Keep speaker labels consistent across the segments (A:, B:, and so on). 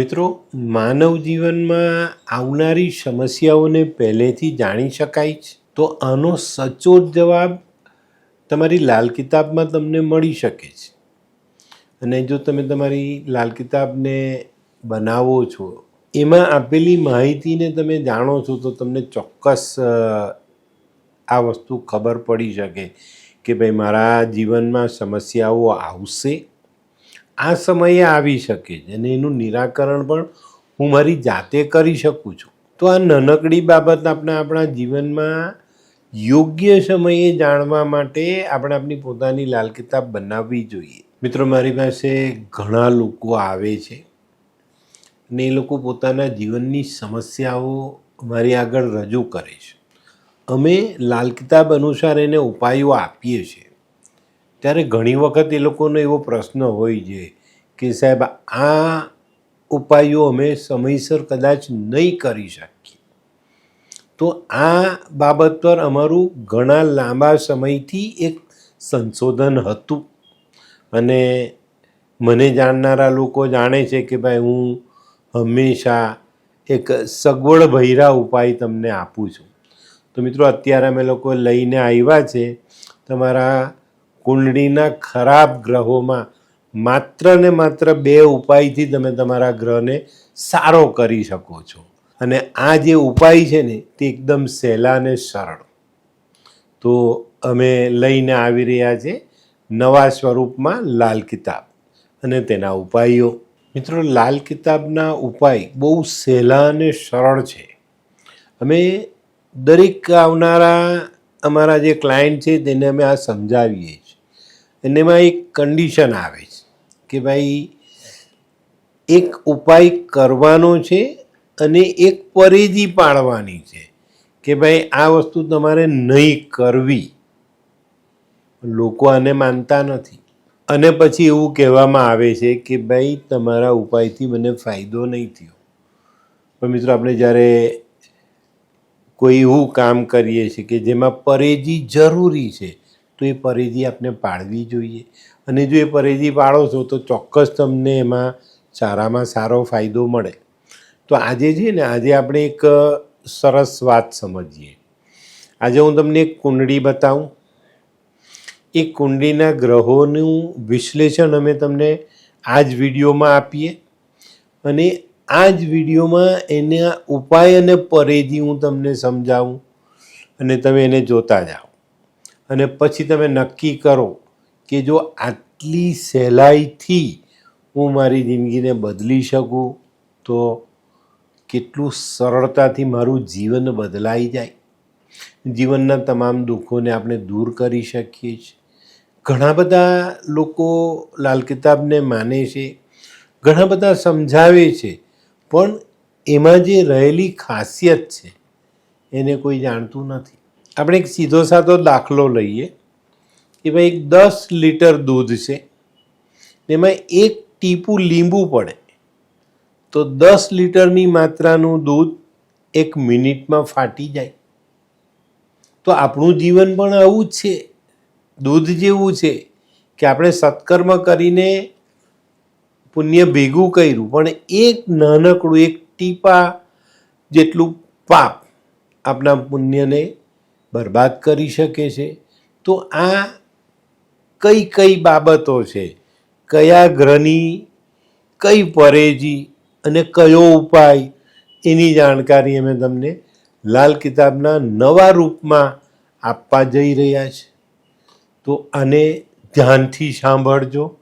A: મિત્રો, માનવ જીવનમાં આવનારી સમસ્યાઓને પહેલેથી જાણી શકાય છે. તો આનો સચોટ જવાબ તમારી લાલ કિતાબમાં તમને મળી શકે છે. અને જો તમે તમારી લાલ કિતાબને બનાવો છો, એમાં આપેલી માહિતીને તમે જાણો છો, તો તમને ચોક્કસ આ વસ્તુ ખબર પડી શકે કે ભાઈ, મારા જીવનમાં સમસ્યાઓ આવશે. આ સમયે આવી શકે છે. અને એનું નિરાકરણ પણ હું મારી જાતે કરી શકું છું. તો આ નાનકડી બાબત આપણે આપણા જીવનમાં યોગ્ય સમયે જાણવા માટે આપણે આપણી પોતાની લાલ કિતાબ બનાવવી જોઈએ. મિત્રો, મારી પાસે ઘણા લોકો આવે છે. ને એ લોકો પોતાના જીવનની સમસ્યાઓ મારી આગળ રજૂ કરે છે. અમે લાલ કિતાબ અનુસાર એને ઉપાયો આપીએ છીએ. ત્યારે ઘણી વખત એ લોકોનો એવો પ્રશ્ન હોય છે કે સાહેબ, આ ઉપાયો અમે સમયસર કદાચ નહીં કરી શકીએ. તો આ બાબત પર અમારું ઘણા લાંબા સમયથી એક સંશોધન હતું. અને મને જાણનારા લોકો જાણે છે કે ભાઈ, હું હંમેશા એક સગવડ ભૈરા ઉપાય તમને આપું છું. તો મિત્રો, અત્યારે અમે લોકો લઈને આવ્યા છે. તમારા કુંડળીના ખરાબ ગ્રહોમાં માત્ર ને માત્ર બે ઉપાયથી તમે તમારા ગ્રહને સારો કરી શકો છો. અને આ જે ઉપાય છે ને, તે એકદમ સહેલા અને સરળ. તો અમે લઈને આવી રહ્યા છે નવા સ્વરૂપમાં લાલ કિતાબ અને તેના ઉપાયો. મિત્રો, લાલ કિતાબના ઉપાય બહુ સહેલા અને સરળ છે. અમે દરેક આવનારા અમારા જે ક્લાયન્ટ છે, તેને અમે આ સમજાવીએ અને એમાં એક કન્ડિશન આવે છે કે ભાઈ એક ઉપાય કરવાનો છે અને એક પરેજી પાડવાની છે કે ભાઈ આ વસ્તુ તમારે નહીં કરવી. લોકો આને માનતા નથી. અને પછી એવું કહેવામાં આવે છે કે ભાઈ તમારા ઉપાયથી મને ફાયદો નહીં થયો. પણ મિત્રો આપણે જ્યારે કોઈ એવું કામ કરીએ છીએ કે જેમાં પરેજી જરૂરી છે તો એ પરેજી આપણે પાળવી જોઈએ. અને જો એ પરેજી પાળો છો, તો ચોક્કસ તમને એમાં સારામાં સારો ફાયદો મળે. તો આજે છે ને, આજે આપણે એક સરસ વાત સમજીએ. આજે હું તમને એક કુંડળી બતાવું. એ કુંડળીના ગ્રહોનું વિશ્લેષણ અમે તમને આ જ વિડીયોમાં આપીએ. અને આ જ વિડીયોમાં એના ઉપાય અને પરેજી હું તમને સમજાવું. અને તમે એને જોતા જાઓ. અને પછી તમે નક્કી કરો કે જો આટલી સહેલાઈથી હું મારી જિંદગીને બદલી શકું, તો કેટલું સરળતાથી મારું જીવન બદલાઈ જાય. જીવનના તમામ દુઃખોને આપણે દૂર કરી શકીએ છીએ. ઘણા બધા લોકો લાલ કિતાબને માને છે, ઘણા બધા સમજાવે છે, પણ એમાં જે રહેલી ખાસિયત છે, એને કોઈ જાણતું નથી. આપણે એક સીધો સાધો દાખલો લઈએ કે ભાઈ એક દસ લીટર દૂધ છે, એમાં એક ટીપું લીંબુ પડે. તો દસ લીટરની માત્રાનું દૂધ એક મિનિટમાં ફાટી જાય. તો આપણું જીવન પણ આવું જ છે, દૂધ જેવું છે કે આપણે સત્કર્મ કરીને પુણ્ય ભેગું કર્યું, પણ એક નાનકડું, એક ટીપા જેટલું પાપ આપણા પુણ્યને બરબાદ કરી શકે છે? તો આ કઈ કઈ બાબતો છે? કયા ગ્રહની, કઈ પરેજી અને કયો ઉપાય? એની જાણકારી અમે તમને લાલ કિતાબના નવા રૂપમાં આપવા જઈ રહ્યા છે. તો આને ધ્યાનથી સાંભળજો,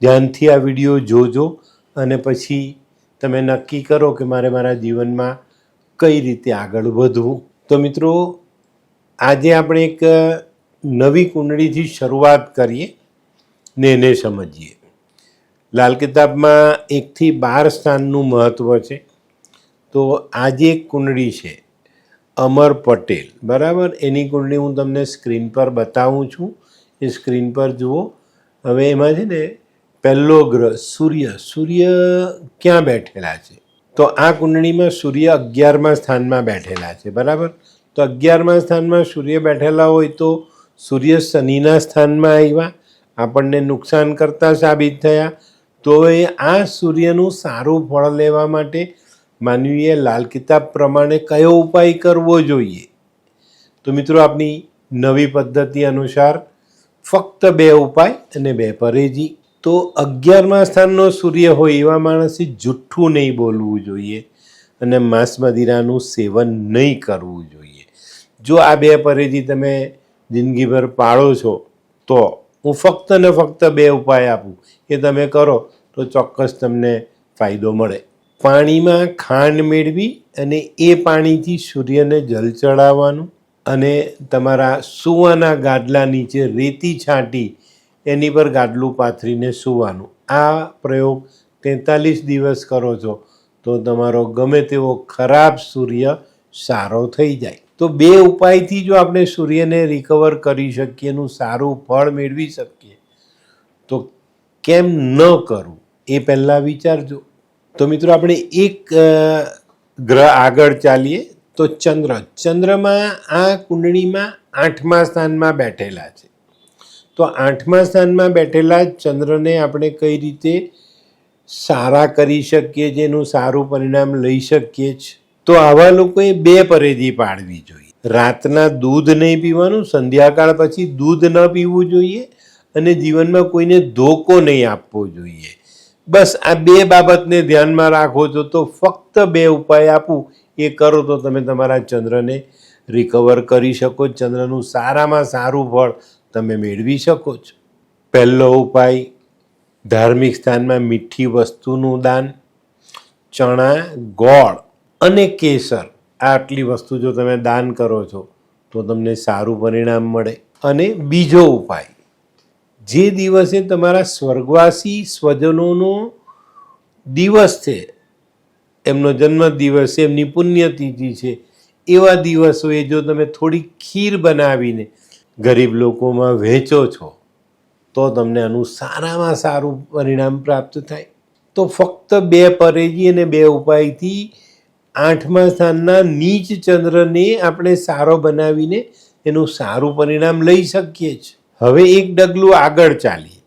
A: ધ્યાનથી આ વીડિયો જોજો અને પછી તમે નક્કી કરો કે મારે મારા જીવનમાં કઈ રીતે આગળ વધવું. તો મિત્રો આજે આપણે એક નવી કુંડળીથી શરૂઆત કરીએ ને એને સમજીએ. લાલ કિતાબમાં એકથી બાર સ્થાનનું મહત્ત્વ છે. તો આજે એક કુંડળી છે, અમર પટેલ, બરાબર? એની કુંડળી હું તમને સ્ક્રીન પર બતાવું છું. એ સ્ક્રીન પર જુઓ. હવે એમાં છે ને, પહેલો ગ્રહ સૂર્ય સૂર્ય ક્યાં બેઠેલા છે? તો આ કુંડળીમાં સૂર્ય અગિયારમા સ્થાનમાં બેઠેલા છે, બરાબર? તો અગિયારમા સ્થાનમાં સૂર્ય બેઠેલા હોય તો સૂર્ય શનિના સ્થાનમાં આવ્યા. આપણને નુકસાન કરતા સાબિત થયા. તો એ આ સૂર્યનું સારું ફળ લેવા માટે માનવીએ લાલ કિતાબ પ્રમાણે કયો ઉપાય કરવો જોઈએ? તો મિત્રો, આપની નવી પદ્ધતિ અનુસાર ફક્ત બે ઉપાય અને બે પરેજી. તો અગિયારમા સ્થાનનો સૂર્ય હોય એવા માણસે જુઠ્ઠું નહીં બોલવું જોઈએ અને માંસ મદિરાનું સેવન નહીં કરવું જોઈએ. જો આ બે પરેજી તમે જિંદગીભર પાળો છો, તો હું ફક્ત ને ફક્ત બે ઉપાય આપું. એ તમે કરો તો ચોક્કસ તમને ફાયદો મળે. પાણીમાં ખાંડ મેળવી અને એ પાણીથી સૂર્યને જલ ચડાવવાનું અને તમારા સૂવાના ગાદલા નીચે રેતી છાંટી એની પર ગાદલું પાથરીને સૂવાનું. આ પ્રયોગ તેતાલીસ દિવસ કરો છો તો તમારો ગમે તેવો ખરાબ સૂર્ય સારો થઈ જાય. તો બે ઉપાયથી જો આપણે સૂર્યને રિકવર કરી શકીએ એનું સારું ફળ મેળવી શકીએ, તો કેમ ન કરવું એ પહેલાં વિચારજો. તો મિત્રો આપણે એક ગ્રહ આગળ ચાલીએ, તો ચંદ્ર. ચંદ્રમાં આ કુંડળીમાં આઠમા સ્થાનમાં બેઠેલા છે. તો આઠમા સ્થાનમાં બેઠેલા ચંદ્રને આપણે કઈ રીતે સારા કરી શકીએ, જેનું સારું પરિણામ લઈ શકીએ જ તો આવા લોકોએ બે પરેજી પાડવી જોઈએ. રાતના દૂધ નહીં પીવાનું, સંધ્યાકાળ પછી દૂધ ન પીવું જોઈએ અને જીવનમાં કોઈને ધોકો નહીં આપવો જોઈએ. બસ આ બે બાબતને ધ્યાનમાં રાખો છો તો ફક્ત બે ઉપાય આપું. એ કરો તો તમે તમારા ચંદ્રને રિકવર કરી શકો. ચંદ્રનું સારામાં સારું ફળ તમે મેળવી શકો છો. પહેલો ઉપાય, ધાર્મિક સ્થાનમાં મીઠી વસ્તુનું દાન. ચણા, ગોળ અને કેસર, આટલી વસ્તુ જો તમે દાન કરો છો, તો તમને સારું પરિણામ મળે. અને બીજો ઉપાય, જે દિવસે તમારા સ્વર્ગવાસી સ્વજનોનો દિવસ છે, એમનો જન્મ દિવસ છે એમની પુણ્યતિથિ છે, એવા દિવસોએ જો તમે થોડી ખીર બનાવીને ગરીબ લોકોમાં વહેંચો છો, તો તમને આનું સારામાં સારું પરિણામ પ્રાપ્ત થાય. તો ફક્ત બે પરેજી અને બે ઉપાયથી આઠમા સ્થાનના નીચ ચંદ્રને આપણે સારો બનાવીને એનું સારું પરિણામ લઈ શકીએ છીએ. હવે એક ડગલું આગળ ચાલીએ.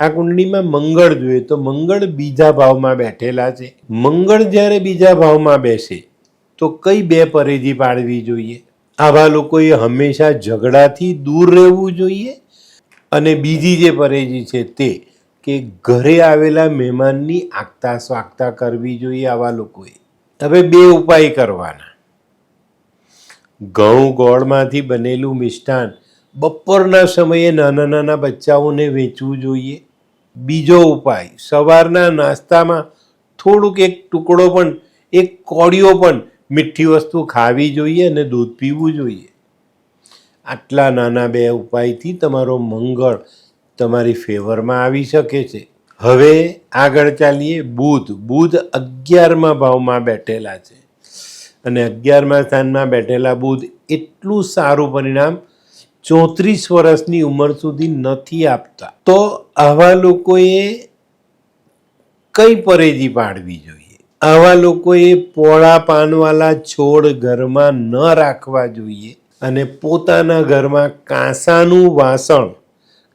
A: આ કુંડલીમાં મંગળ જોઈએ તો મંગળ બીજા ભાવમાં બેઠેલા છે. મંગળ જ્યારે બીજા ભાવમાં બેસે તો કઈ બે પરેજી પાડવી જોઈએ? આવા લોકોએ હંમેશા ઝઘડાથી દૂર રહેવું જોઈએ અને બીજી જે પરેજી છે તે કે ઘરે આવેલા મહેમાનની આગતા સ્વાગતા કરવી જોઈએ આવા લોકોએ. હવે બે ઉપાય કરવાના. ઘઉં ગોળમાંથી બનેલું મિષ્ટાન બપોરના સમયે નાના નાના બચ્ચાઓને વેચવું જોઈએ. બીજો ઉપાય, સવારના નાસ્તામાં થોડુંક એક ટુકડો પણ, એક કોળીઓ પણ મીઠી વસ્તુ ખાવી જોઈએ અને દૂધ પીવું જોઈએ. આટલા નાના બે ઉપાયથી તમારો મંગળ તમારી ફેવરમાં આવી શકે છે. હવે આગળ ચાલીએ, બુધ. બુધ અગિયારમા ભાવમાં બેઠેલા છે. અને અગિયારમા સ્થાનમાં બેઠેલા બુધ એટલું સારું પરિણામ ચોત્રીસ વર્ષની ઉંમર સુધી નથી આપતા. તો આવા લોકોએ કઈ પરેજી પાડવી જોઈએ? આવા લોકોએ પોળા પાનવાળા છોડ ઘરમાં ન રાખવા જોઈએ અને પોતાના ઘરમાં કાંસાનું વાસણ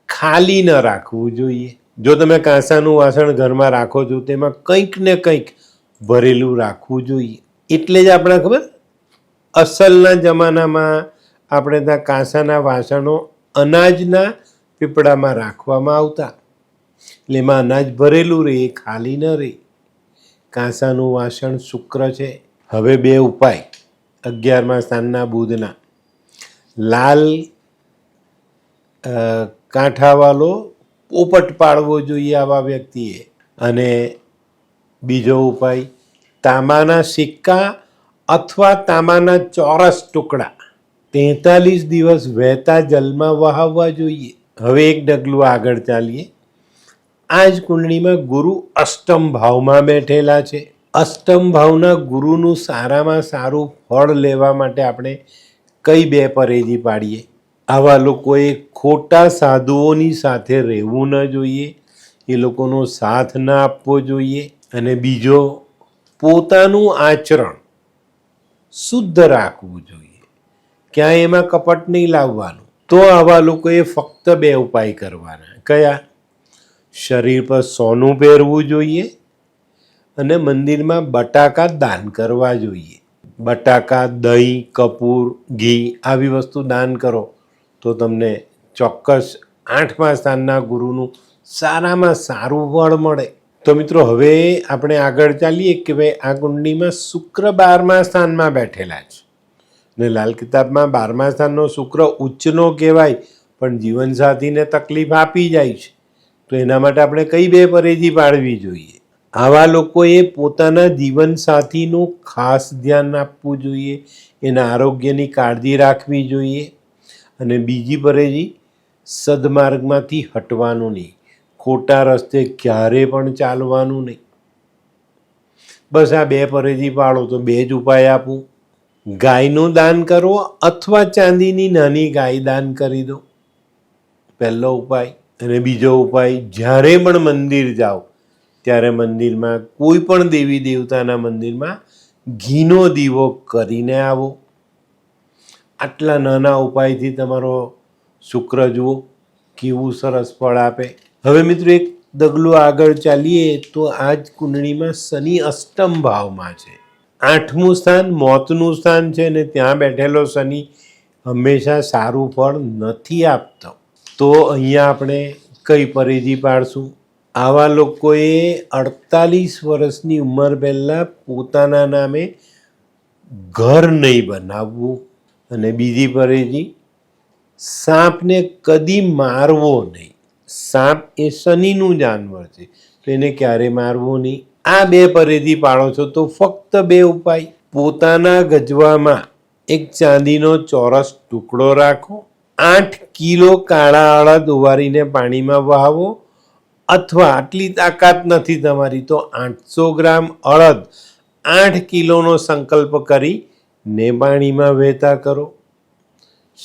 A: ખાલી ન રાખવું જોઈએ. જો તમે કાંસાનું વાસણ ઘરમાં રાખો છો, તેમાં કંઈક ને કંઈક ભરેલું રાખવું જોઈએ. એટલે જ આપણે ખબર? અસલના જમાનામાં આપણે ત્યાં કાંસાના વાસણો અનાજના પીપળામાં રાખવામાં આવતા. એટલે એમાં અનાજ ભરેલું રહે, ખાલી ન રહે. કાંસાનું વાસણ શુક્ર છે. હવે બે ઉપાય. અગિયારમાં સ્થાનના બુધના. લાલ કાંઠાવાળો પોપટ પાડવો જોઈએ આવા વ્યક્તિએ. અને બીજો ઉપાય, તાંબાના સિક્કા અથવા તાંબાના ચોરસ ટુકડા. તેતાલીસ દિવસ વહેતા જલમાં વહાવવા જોઈએ. હવે એક ડગલું આગળ ચાલીએ. આ જ કુંડળીમાં ગુરુ અષ્ટમ ભાવમાં બેઠેલા છે. અષ્ટમ ભાવના ગુરુનું સારામાં સારું ફળ લેવા માટે આપણે કઈ બે પરેજી પાડીએ? આવા લોકોએ ખોટા સાધુઓની સાથે રહેવું ન જોઈએ, એ લોકોનો સાથ ન આપવો જોઈએ અને બીજો પોતાનું આચરણ શુદ્ધ રાખવું જોઈએ. ક્યાંય એમાં કપટ નહીં લાવવાનું. તો આવા લોકોએ ફક્ત બે ઉપાય કરવાના. કયા? શરીર પર સોનું પહેરવું જોઈએ અને મંદિરમાં બટાકા દાન કરવા જોઈએ. બટાકા, દહીં, કપૂર, ઘી આવી વસ્તુ દાન કરો. તો તમને ચોક્કસ આઠમા સ્થાનના ગુરુનું સારામાં સારું ફળ મળે. તો મિત્રો, હવે આપણે આગળ ચાલીએ કે ભાઈ આ કુંડલીમાં શુક્ર બારમા સ્થાનમાં બેઠેલા છે. ને લાલ કિતાબમાં બારમા સ્થાનનો શુક્ર ઉચ્ચનો કહેવાય, પણ જીવનસાથીને તકલીફ આપી જાય છે. તો એના માટે આપણે કઈ બે પરેજી પાડવી જોઈએ? આવા લોકોએ પોતાના જીવનસાથીનું ખાસ ધ્યાન આપવું જોઈએ, એના આરોગ્યની કાળજી રાખવી જોઈએ અને બીજી પરેજી, સદમાર્ગમાંથી હટવાનું નહીં. ખોટા રસ્તે ક્યારે પણ ચાલવાનું નહીં. બસ આ બે પરેજી પાડો તો બે જ ઉપાય આપું. ગાયનું દાન કરો અથવા ચાંદીની નાની ગાય દાન કરી દો. પહેલો ઉપાય. અને બીજો ઉપાય, જ્યારે પણ મંદિર જાઓ, ત્યારે મંદિરમાં કોઈ પણ દેવી દેવતાના મંદિરમાં ઘીનો દીવો કરીને આવો. આટલા નાના ઉપાયથી તમારો શુક્ર જુઓ, કેવું સરસ ફળ આપે. હવે મિત્રો એક ડગલું આગળ ચાલીએ તો આ જ કુંડળીમાં શનિ અષ્ટમ ભાવમાં છે. આઠમું સ્થાન મોતનું સ્થાન છે ને ત્યાં બેઠેલો શનિ હંમેશા સારું ફળ નથી આપતો. તો અહીંયા આપણે કઈ પરિધિ પાડશું? આવા લોકોએ અડતાલીસ વર્ષની ઉંમર પહેલાં પોતાના નામે ઘર નહીં બનાવવું. અને બીજી પરેજી સાપને કદી મારવો નહીં. સાપ એ શનિનું જાનવર છે. તો એને ક્યારે મારવો નહીં? આ બે પરેજી પાડો છો તો ફક્ત બે ઉપાય. પોતાના ગજવામાં એક ચાંદીનો ચોરસ ટુકડો રાખો, આઠ કિલો કાળા અડદ ઉવારીને પાણીમાં વહાવો, અથવા આટલી તાકાત નથી તમારી તો આઠસો ગ્રામ અડદ આઠ કિલોનો સંકલ્પ કરી ને પાણીમાં વહેતા કરો.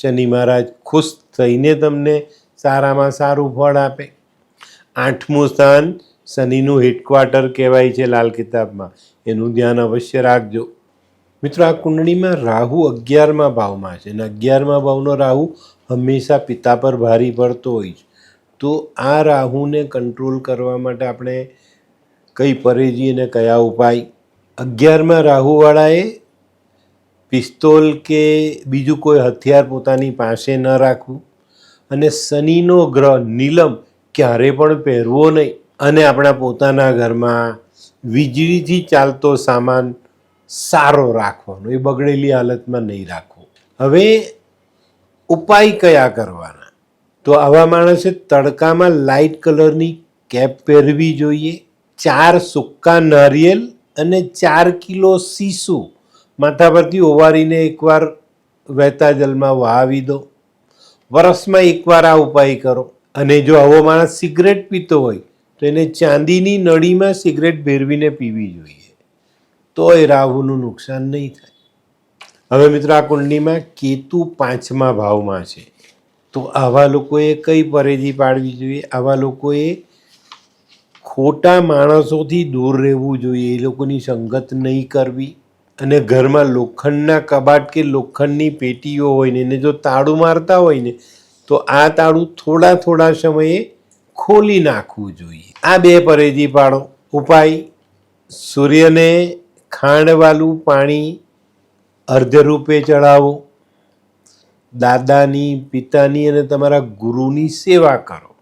A: શનિ મહારાજ ખુશ થઈને તમને સારામાં સારું ફળ આપે. આઠમું સ્થાન શનિનું હેડક્વાર્ટર કહેવાય છે લાલ કિતાબમાં. એનું ધ્યાન અવશ્ય રાખજો. મિત્રો, આ કુંડળીમાં રાહુ અગિયારમા ભાવમાં છે અને અગિયારમા ભાવનો રાહુ હંમેશા પિતા પર ભારી પડતો હોય છે. તો આ રાહુને કંટ્રોલ કરવા માટે આપણે કઈ પરેજી અને કયા ઉપાય? અગિયારમાં રાહુવાળાએ પિસ્તોલ કે બીજું કોઈ હથિયાર પોતાની પાસે ન રાખવું. અને શનિનો ગ્રહ નીલમ ક્યારે પણ પહેરવો નહીં. અને આપણા પોતાના ઘરમાં વીજળીથી ચાલતો સામાન સારો રાખવાનો, એ બગડેલી હાલતમાં નહીં રાખવો. હવે ઉપાય કયા કરવાના? તો આવા માણસે તડકામાં લાઇટ કલરની કેપ પહેરવી જોઈએ, ચાર સૂકા નારિયેલ અને ચાર કિલો સીસું માથા પરથી ઓવારીને એકવાર વહેતા જલમાં વહાવી દો. વરસમાં એકવાર આ ઉપાય કરો. અને જો આવો માણસ સિગરેટ પીતો હોય, તો એને ચાંદીની નળીમાં સિગરેટ ભેરવીને પીવી જોઈએ. તો એ રાહુનું નુકસાન નહીં થાય. હવે મિત્રો આ કુંડલીમાં કેતુ પાંચમા ભાવમાં છે. તો આવા લોકોએ કઈ પરેજી પાડવી જોઈએ? આવા લોકોએ ખોટા માણસોથી દૂર રહેવું જોઈએ. એ લોકોની સંગત નહીં કરવી. અને ઘરમાં લોખંડના કબાટ કે લોખંડની પેટીઓ હોય ને, એને જો તાળું મારતા હોય ને, તો આ તાળું થોડા થોડા સમયે ખોલી નાખવું જોઈએ. આ બે પરેજી પાડો. ઉપાય, સૂર્યને ખાંડવાળું પાણી અર્ધ રૂપે ચડાવો દાદાની, પિતાની અને તમારા ગુરુની સેવા કરો.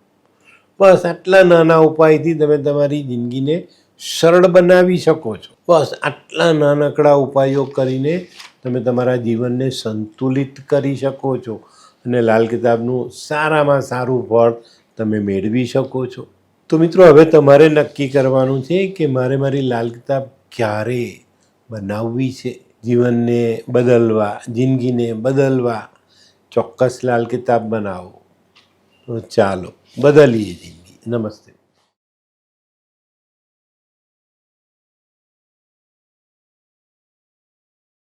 A: બસ આટલા નાના ઉપાયથી તમે તમારી જિંદગીને સરળ બનાવી શકો છો. બસ, આટલા નાનકડા ઉપાયો કરીને તમે તમારા જીવનને સંતુલિત કરી શકો છો અને લાલ કિતાબનું સારામાં સારું ફળ તમે મેળવી શકો છો. તો મિત્રો, હવે તમારે નક્કી કરવાનું છે કે મારે મારી લાલ કિતાબ ક્યારે બનાવવી છે? જીવનને બદલવા, જિંદગીને બદલવા ચોક્કસ લાલ કિતાબ બનાવો. ચાલો, બદલીએ જિંદગી. નમસ્તે.